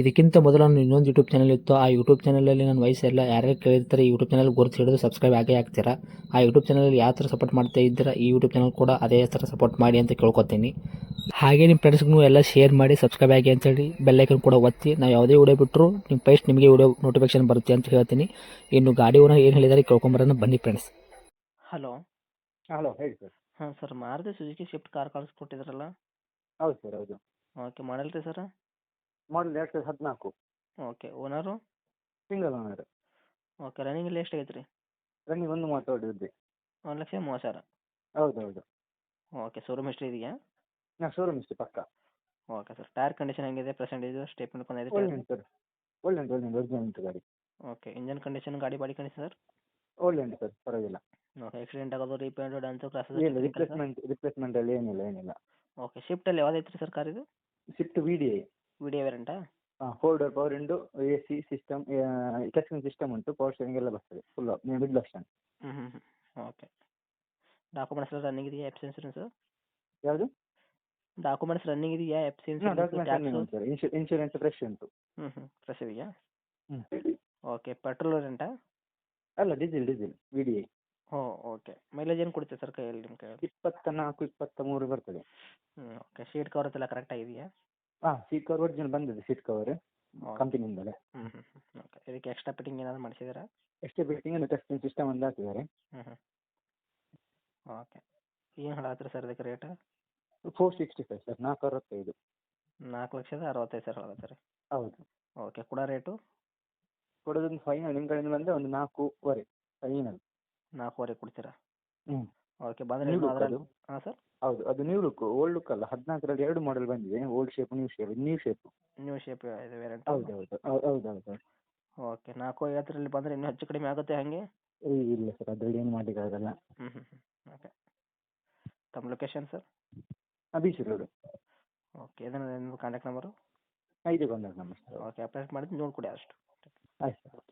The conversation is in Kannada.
ಇದಕ್ಕಿಂತ ಮೊದಲು ನಾನು ಇನ್ನೊಂದು ಯೂಟ್ಯೂಬ್ ಚಾನಲ್ ಇತ್ತು. ಆ ಯೂಟ್ಯೂಬ್ ಚಾನಲಲ್ಲಿ ನನ್ನ ವಯಸ್ಸೆಲ್ಲ ಯಾರ್ಯಾರು ಕೇಳಿರ್ತಾರೆ ಈ ಯೂಟ್ಯೂಬ್ ಚಾನಲ್ ಗುರುತು ಹಿಡಿದು ಸಬ್ಸ್ಕ್ರೈಬ್ ಆಗೇ ಆಗ್ತೀರಾ? ಆ ಯೂಟ್ಯೂಬ್ ಚಾನಲಲ್ಲಿ ಯಾವ ಥರ ಸಪೋರ್ಟ್ ಮಾಡ್ತಾ ಇದ್ದೀರಾ ಈ ಯೂಟ್ಯೂಬ್ ಚಾನಲ್ ಕೂಡ ಅದೇ ಥರ ಸಪೋರ್ಟ್ ಮಾಡಿ ಅಂತ ಕೇಳ್ಕೊತೀನಿ. ಹಾಗೆ ನಿಮ್ಮ ಫ್ರೆಂಡ್ಸ್ಗೂ ಎಲ್ಲ ಶೇರ್ ಮಾಡಿ ಸಬ್ಸ್ಕ್ರೈಬ್ ಆಗಿ ಅಂತೇಳಿ ಬೆಲ್ಲೈಕನ್ ಕೂಡ ಒತ್ತಿ. ನಾವು ಯಾವುದೇ ವಿಡಿಯೋ ಬಿಟ್ಟರು ನಿಮ್ಮ ಫಸ್ಟ್ ನಿಮಗೆ ವಿಡಿಯೋ ನೋಟಿಫಿಕೇಶನ್ ಬರುತ್ತೆ ಅಂತ ಹೇಳ್ತೀನಿ. ಇನ್ನು ಗಾಡಿ ಓನರ್ ಏನು ಹೇಳಿದಾರೆ ಕೇಳ್ಕೊಂಬರೋಣ ಬನ್ನಿ ಫ್ರೆಂಡ್ಸ್ ಹಲೋ ಹಲೋ ಹೇಳಿ ಸರ್ ಹಾಂ sir Maruti Suzuki Swift car ಕಳಿಸ್ಕೊಟ್ಟಿದ್ರಲ್ಲ? ಹೌದು ಸರ್ ಹೌದು. ಓಕೆ ಮಾಡಲ್ರಿ ಸರ್ ಮಾಡಲ್ ಎರಡು ಸಾವಿರದ ಹದಿನಾಲ್ಕು. Okay owner single owner okay running ಎಷ್ಟು ಆಗೈತೆ ರೀ ರನ್ನಿಂಗ್ ಒಂದು ಮೂವತ್ತು ಇದ್ದೆ. ಒಂದು ಲಕ್ಷ ಮೂವತ್ತು ಸಾವಿರ? ಹೌದು ಹೌದು ಓಕೆ ಶೋರೂಮ್ ಎಷ್ಟು ಇದೆಯಾ ನಾ ಶೋರೂಮ್ ಇಷ್ಟು ಪಕ್ಕ. ಓಕೆ ಸರ್ ಟೈರ್ ಕಂಡೀಷನ್ ಹೆಂಗಿದೆ ಪ್ರೆಸೆಂಟ್ ಸ್ಟೆಪ್ ಸ್ಟೇಪ್ ಒಳ್ಳೆ ಉಂಟು ಸರ್ ಒಳ್ಳೆ ಉಂಟು ಒಳ್ಳೆ ಉಂಟು ಒರಿಜಿನಲ್ ಉಂಟು ಗಾಡಿ. ಓಕೆ ಇಂಜನ್ ಕಂಡೀಷನ್ ಗಾಡಿ ಬಾಡಿ ಕಂಡೀಷನ್ ಸರ್ ಒಳ್ಳೆ ಉಂಟು ಸರ್ ಪರವಾಗಿಲ್ಲ. ಓಕೆ ಆಕ್ಸಿಡೆಂಟ್ ಆಗೋದು ರೀಪೇಂಟ್ ಡ್ಯಾನ್ಸು ಇಲ್ಲ ಕ್ರಾಸಸ್ ರಿಪ್ಲೇಸ್ಮೆಂಟ್ ರಿಪ್ಲೇಸ್ಮೆಂಟ್ ಅಲ್ಲಿ ಏನಿಲ್ಲ ಏನಿಲ್ಲ. ಓಕೆ ಶಿಫ್ಟಲ್ಲಿ ಯಾವ್ದು ಐತ್ರಿ ಸರ್ ಕಾರ್ ಇದು? Swift V D I video ವೇರೆಂಟಾ ಹಾಂ door power window A C system touch system ಉಂಟು ಪವರ್ ಸ್ಟೇರಿಂಗ್ ಎಲ್ಲ ಬರ್ತದೆ ಫುಲ್ ಮಿಡ್ ಆಪ್ಷನ್ ಹ್ಞೂ ಹ್ಞೂ ಹ್ಞೂ ಓಕೆ ಡಾಕ್ಯುಮೆಂಟ್ಸ್ ಎಲ್ಲ ರನ್ನಿಂಗ್ ಇದೆಯಾ ಎಫ್ಸ್ ಇನ್ಸೂರೆನ್ಸು ಯಾವುದು? ಡಾಕ್ಯುಮೆಂಟ್ಸ್ ರನ್ನಿಂಗ್ ಇದೆಯಾ FC insurance sir insurance fresh ಉಂಟು. ಹ್ಞೂ ಹ್ಞೂ ಫ್ರೆಶ್ ಇದೆಯಾ? ಹ್ಞೂ ಓಕೆ ಪೆಟ್ರೋಲ್ ರೆಂಟಾ ಅಲ್ಲ diesel diesel V D I ಹೋ ಓಕೆ ಮೈಲೇಜ್ ಏನು ಕೊಡುತ್ತೆ ಸರ್ ಕೈಯಲ್ಲಿ ನಿಮ್ಮ ಕೈಯಲ್ಲಿ ಇಪ್ಪತ್ತ ನಾಲ್ಕು ಇಪ್ಪತ್ತ ಮೂರು ಬರ್ತದೆ. ಹ್ಞೂ ಓಕೆ ಶೀಟ್ ಕವರ್ ಎಲ್ಲ ಕರೆಕ್ಟ್ ಆಗಿದೆಯಾ ಹಾಂ ಸೀಟ್ ಕವರ್ ಒರಿಜಿನಲ್ ಬಂದಿದೆ ಸೀಟ್ ಕವರ್ ಕಂಪನಿಯಿಂದಲೇ. ಹ್ಞೂ ಹ್ಞೂ ಹ್ಞೂ ಓಕೆ ಇದಕ್ಕೆ ಎಕ್ಸ್ಟ್ರಾ ಫಿಟ್ಟಿಂಗ್ ಏನಾದ್ರು ಮಾಡಿಸಿದ್ದೀರಾ ಎಕ್ಸ್ಟ್ರಾ ಬಿಟ್ಟಿಂಗ್ ಅಂದರೆ ಟೆಸ್ಟಿಂಗ್ ಸಿಸ್ಟಮ್ ಒಂದು ಹಾಕಿದ್ದಾರೆ. ಹ್ಞೂ ಹ್ಞೂ ಓಕೆ ಏನು ಹೇಳತ್ತೀರಿ ಸರ್ ಇದಕ್ಕೆ rate four sixty five sir ನಾಲ್ಕು ಅರವತ್ತೈದು. ನಾಲ್ಕು ಲಕ್ಷದ ಅರವತ್ತೈದು ಸಾವಿರ ಹೇಳತ್ತೀರಿ ಹೌದು. ಓಕೆ ಕೂಡ ರೇಟು ಕೊಡೋದೊಂದು ಫೈನಲ್ ನಿಮ್ಮ ಕಡೆಯಿಂದ ಬಂದರೆ ಒಂದು ನಾಲ್ಕೂವರೆ ಫೈನಲ್ ನಾಲ್ಕೂವರೆ ಕೊಡ್ತೀರಾ? ಹ್ಞೂ ಓಕೆ ಬಂದರೆ New ಲುಕ್ ಅದು. ಹಾಂ ಸರ್ ಹೌದು ಅದು ನ್ಯೂ ಲುಕ್ ಓಲ್ಡ್ ಲುಕ್ ಅಲ್ಲ. ಹದಿನಾಲ್ಕರಲ್ಲಿ ಎರಡು ಮಾಡೆಲ್ ಬಂದಿದೆ. Old shape new shape new shape new shape ಇದೆ ಎರಡು ಹೌದು ಹೌದು ಹೌದು ಹೌದು ಓಕೆ ನಾಲ್ಕು ಐವತ್ತರಲ್ಲಿ ಬಂದರೆ ಇನ್ನೂ ಹೆಚ್ಚು ಕಡಿಮೆ ಆಗುತ್ತೆ ಹಾಗೆ? ಇಲ್ಲ ಸರ್ ಅದರಲ್ಲಿ ಏನು ಮಾಡಲಿಕ್ಕಾಗಲ್ಲ. ಹ್ಞೂ ಹ್ಞೂ ಹ್ಞೂ ಓಕೆ ತಮ್ಮ location sir beach road. Okay ಇದನ್ನು ನಿಮ್ಮ ಕಾಂಟ್ಯಾಕ್ಟ್ ನಂಬರು ಐದು ನಂಬರ್ ಸರ್ ಓಕೆ ಅಪ್ಡೇಟ್ ಮಾಡಿದ್ದು ನೋಡ್ಕೊಳ್ಳಿ ಅಷ್ಟು. ಆಯ್ತು ಸರ್